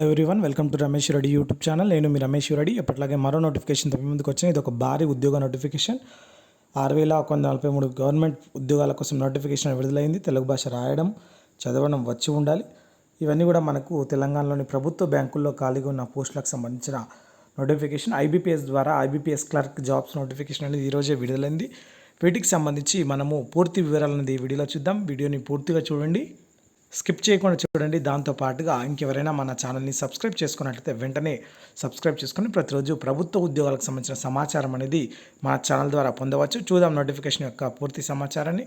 Everyone welcome to Ramesh Reddy YouTube channel నేను మీ రమేష్ రెడ్డి ఎప్పటిలాగే మరో నోటిఫికేషన్ తప్పి ముందుకు వచ్చిన ఇది ఒక భారీ ఉద్యోగ నోటిఫికేషన్ ఆరు వేల ఒక వందల నలభై మూడు గవర్నమెంట్ ఉద్యోగాల కోసం నోటిఫికేషన్ విడుదలైంది. తెలుగు భాష రాయడం చదవడం వచ్చి ఉండాలి. ఇవన్నీ కూడా మనకు తెలంగాణలోని ప్రభుత్వ బ్యాంకుల్లో ఖాళీగా ఉన్న పోస్టులకు సంబంధించిన నోటిఫికేషన్ ఐబీపీఎస్ ద్వారా ఐబీపీఎస్ క్లర్క్ జాబ్స్ నోటిఫికేషన్ అనేది ఈరోజే విడుదలైంది. వీటికి సంబంధించి మనము పూర్తి వివరాలు అనేది ఈ వీడియోలో చూద్దాం. వీడియోని పూర్తిగా చూడండి. స్కిప్ చేయకుండా చూడండి. దాంతో పాటుగా ఇంకెవరైనా మన ఛానల్ని సబ్స్క్రైబ్ చేసుకున్నట్లయితే వెంటనే సబ్స్క్రైబ్ చేసుకొని ప్రతిరోజు ప్రభుత్వ ఉద్యోగాలకు సంబంధించిన సమాచారం అనేది మన ఛానల్ ద్వారా పొందవచ్చు. చూద్దాం నోటిఫికేషన్ యొక్క పూర్తి సమాచారాన్ని.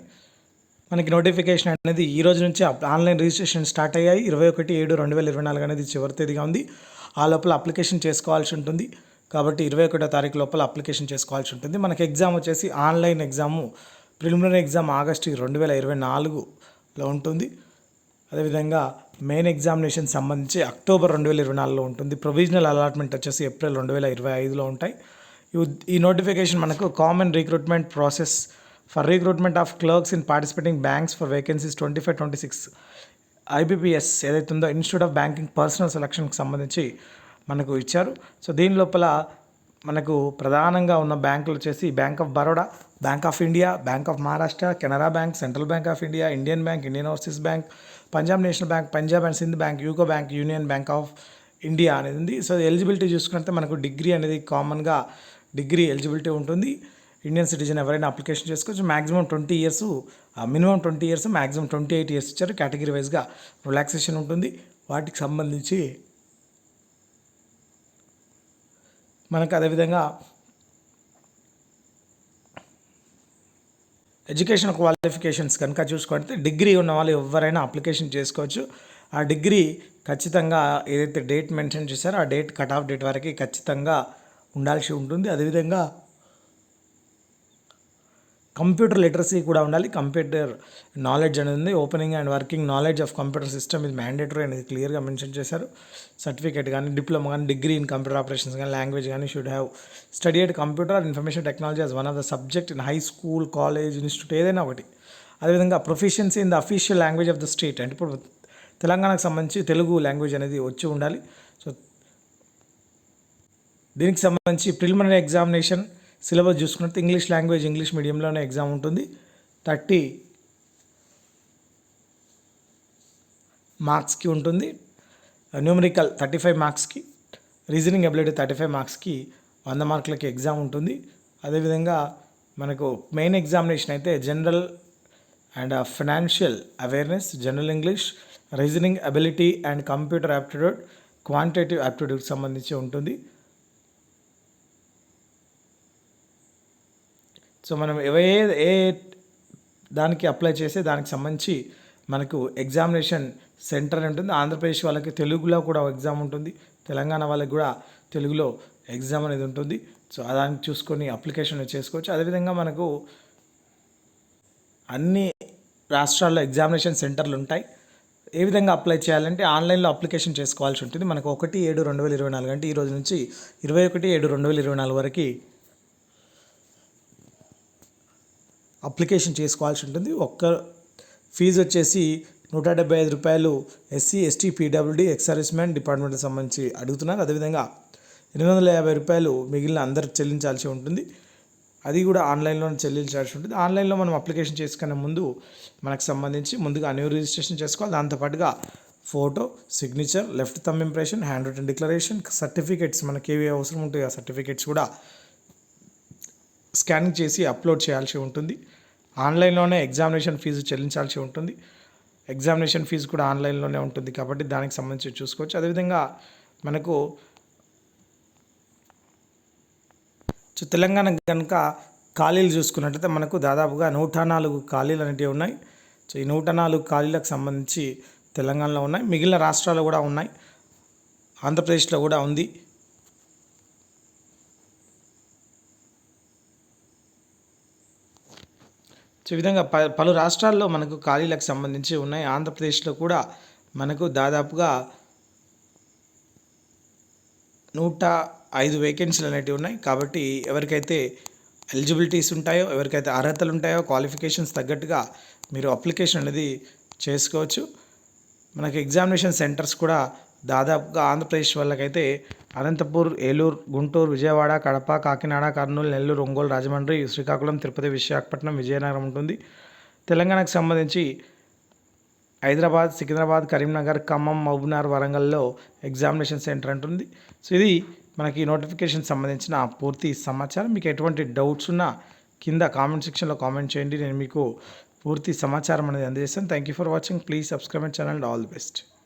మనకి నోటిఫికేషన్ అనేది ఈ రోజు నుంచి ఆన్లైన్ రిజిస్ట్రేషన్ స్టార్ట్ అయ్యాయి. ఇరవై ఒకటి ఏడు రెండు వేల ఇరవై నాలుగు అనేది చివరి తేదీగా ఉంది. ఆ లోపల అప్లికేషన్ చేసుకోవాల్సి ఉంటుంది. కాబట్టి ఇరవై ఒకటో తారీఖు లోపల అప్లికేషన్ చేసుకోవాల్సి ఉంటుంది. మనకి ఎగ్జామ్ వచ్చేసి online exam preliminary exam August రెండు వేల ఇరవై నాలుగులో ఉంటుంది. అదేవిధంగా మెయిన్ ఎగ్జామినేషన్ సంబంధించి అక్టోబర్ రెండు వేల ఇరవై నాలుగులో ఉంటుంది. ప్రొవిజనల్ అలాట్మెంట్ వచ్చేసి ఏప్రిల్ రెండు వేల ఇరవై ఐదులో ఉంటాయి. ఈ నోటిఫికేషన్ మనకు common recruitment process for recruitment of clerks in participating banks for vacancies twenty five twenty six IBPS ఏదైతే ఉందో ఇన్స్టిట్యూట్ ఆఫ్ బ్యాంకింగ్ పర్సనల్ సెలక్షన్కి సంబంధించి మనకు ఇచ్చారు. సో దీని లోపల మనకు ప్రధానంగా ఉన్న బ్యాంకులు వచ్చేసి bank of Baroda bank of India bank of Maharashtra Canara bank central bank of India Indian bank Indian overseas bank Punjab national bank Punjab and Sind bank UCO bank union bank of India అనేది. ఉంది so eligibility చూసుకుంటే మనకు degree అనేది కామన్గా degree eligibility ఉంటుంది. Indian citizen ఎవరైనా application చేసుకోవచ్చు. Maximum twenty years minimum twenty years maximum twenty eight years ఇచ్చారు. కేటగిరీ వైజ్గా రిలాక్సేషన్ ఉంటుంది. వాటికి సంబంధించి మనకు అదేవిధంగా ఎడ్యుకేషన్ క్వాలిఫికేషన్స్ కనుక చూసుకుంటే డిగ్రీ ఉన్న వాళ్ళు ఎవరైనా అప్లికేషన్ చేసుకోవచ్చు. ఆ డిగ్రీ ఖచ్చితంగా ఏదైతే డేట్ మెన్షన్ చేశారో ఆ డేట్ కట్ ఆఫ్ డేట్ వరకు ఖచ్చితంగా ఉండాల్సి ఉంటుంది. అదేవిధంగా కంప్యూటర్ లిటరసీ కూడా ఉండాలి. కంప్యూటర్ నాలెడ్జ్ అనేది ఉంది. Opening and working knowledge of computer system ఇది మ్యాండేటరీ అనేది క్లియర్గా మెన్షన్ చేశారు. సర్టిఫికేట్ కానీ డిప్లొమా కానీ డిగ్రీ ఇన్ కంప్యూటర్ ఆపరేషన్స్ కానీ లాంగ్వేజ్ కానీ should have studied computer information technology as one of the subject in high school college institute ఏదైనా ఒకటి. అదేవిధంగా proficiency in the official language of the state అంటే ఇప్పుడు తెలంగాణకు సంబంధించి తెలుగు లాంగ్వేజ్ అనేది వచ్చి ఉండాలి. సో దీనికి సంబంధించి ప్రిలిమినరీ ఎగ్జామినేషన్ సిలబస్ చూసుకున్నట్టు ఇంగ్లీష్ లాంగ్వేజ్ ఇంగ్లీష్ మీడియంలోనే ఎగ్జామ్ ఉంటుంది. థర్టీ మార్క్స్కి ఉంటుంది. న్యూమరికల్ థర్టీ ఫైవ్ మార్క్స్కి రీజనింగ్ అబిలిటీ థర్టీ ఫైవ్ మార్క్స్కి వంద మార్కులకి ఎగ్జామ్ ఉంటుంది. అదేవిధంగా మనకు మెయిన్ ఎగ్జామినేషన్ అయితే general and financial awareness general English reasoning ability and computer aptitude quantitative యాప్టిట్యూడ్కి సంబంధించి ఉంటుంది. సో మనం ఏ ఏ దానికి అప్లై చేస్తే దానికి సంబంధించి మనకు ఎగ్జామినేషన్ సెంటర్ ఉంటుంది. ఆంధ్రప్రదేశ్ వాళ్ళకి తెలుగులో కూడా ఎగ్జామ్ ఉంటుంది. తెలంగాణ వాళ్ళకి కూడా తెలుగులో ఎగ్జామ్ అనేది ఉంటుంది. సో దానికి చూసుకొని అప్లికేషన్ చేసుకోవచ్చు. అదేవిధంగా మనకు అన్ని రాష్ట్రాల్లో ఎగ్జామినేషన్ సెంటర్లు ఉంటాయి. ఏ విధంగా అప్లై చేయాలంటే ఆన్లైన్లో అప్లికేషన్ చేసుకోవాల్సి ఉంటుంది. మనకు ఒకటి ఏడు రెండు వేల ఇరవై నాలుగు అంటే ఈ రోజు నుంచి ఇరవై ఒకటి ఏడు రెండు వేల ఇరవై నాలుగు వరకు అప్లికేషన్ చేసుకోవాల్సి ఉంటుంది. ఒక్క ఫీజు వచ్చేసి నూట డెబ్బై ఐదు రూపాయలు SC ST PWD ex servicemen డిపార్ట్మెంట్కి సంబంధించి అడుగుతున్నారు. అదేవిధంగా ఎనిమిది వందల యాభై రూపాయలు మిగిలిన అందరు చెల్లించాల్సి ఉంటుంది. అది కూడా ఆన్లైన్లో చెల్లించాల్సి ఉంటుంది. ఆన్లైన్లో మనం అప్లికేషన్ చేసుకునే ముందు మనకు సంబంధించి ముందుగా న్యూ రిజిస్ట్రేషన్ చేసుకోవాలి. దాంతోపాటుగా photo signature left thumb impression hand written declaration certificates మనకి ఏవి అవసరం ఉంటాయి ఆ సర్టిఫికేట్స్ కూడా స్కానింగ్ చేసి అప్లోడ్ చేయాల్సి ఉంటుంది. ఆన్లైన్లోనే ఎగ్జామినేషన్ ఫీజు చెల్లించాల్సి ఉంటుంది. ఎగ్జామినేషన్ ఫీజు కూడా ఆన్లైన్లోనే ఉంటుంది కాబట్టి దానికి సంబంధించి చూసుకోవచ్చు. అదేవిధంగా మనకు సో తెలంగాణ కనుక ఖాళీలు చూసుకున్నట్లయితే మనకు దాదాపుగా నూట నాలుగు ఖాళీలు అనేటివి ఉన్నాయి. సో ఈ నూట నాలుగు ఖాళీలకు సంబంధించి తెలంగాణలో ఉన్నాయి. మిగిలిన రాష్ట్రాలు కూడా ఉన్నాయి. ఆంధ్రప్రదేశ్లో కూడా ఉంది. సో ఈ విధంగా ప పలు రాష్ట్రాల్లో మనకు ఖాళీలకు సంబంధించి ఉన్నాయి. ఆంధ్రప్రదేశ్లో కూడా మనకు దాదాపుగా నూట ఐదు వేకెన్సీలు అనేటివి ఉన్నాయి. కాబట్టి ఎవరికైతే ఎలిజిబిలిటీస్ ఉంటాయో ఎవరికైతే అర్హతలు ఉంటాయో క్వాలిఫికేషన్స్ తగ్గట్టుగా మీరు అప్లికేషన్ అనేది చేసుకోవచ్చు. మనకి ఎగ్జామినేషన్ సెంటర్స్ కూడా దాదాపుగా ఆంధ్రప్రదేశ్ వాళ్ళకైతే అనంతపూర్ ఏలూరు గుంటూరు విజయవాడ కడప కాకినాడ కర్నూలు నెల్లూరు ఒంగోలు రాజమండ్రి శ్రీకాకుళం తిరుపతి విశాఖపట్నం విజయనగరం ఉంటుంది. తెలంగాణకు సంబంధించి హైదరాబాద్ సికింద్రాబాద్ కరీంనగర్ ఖమ్మం మహబూబ్నగర్ వరంగల్లో ఎగ్జామినేషన్ సెంటర్ ఉంటుంది సో ఇది మనకి నోటిఫికేషన్ సంబంధించిన పూర్తి సమాచారం. మీకు ఎటువంటి డౌట్స్ ఉన్నా కింద కామెంట్ సెక్షన్లో కామెంట్ చేయండి. నేను మీకు పూర్తి సమాచారం అనేది అందజేస్తాను. Thank you for watching please subscribe channel all the best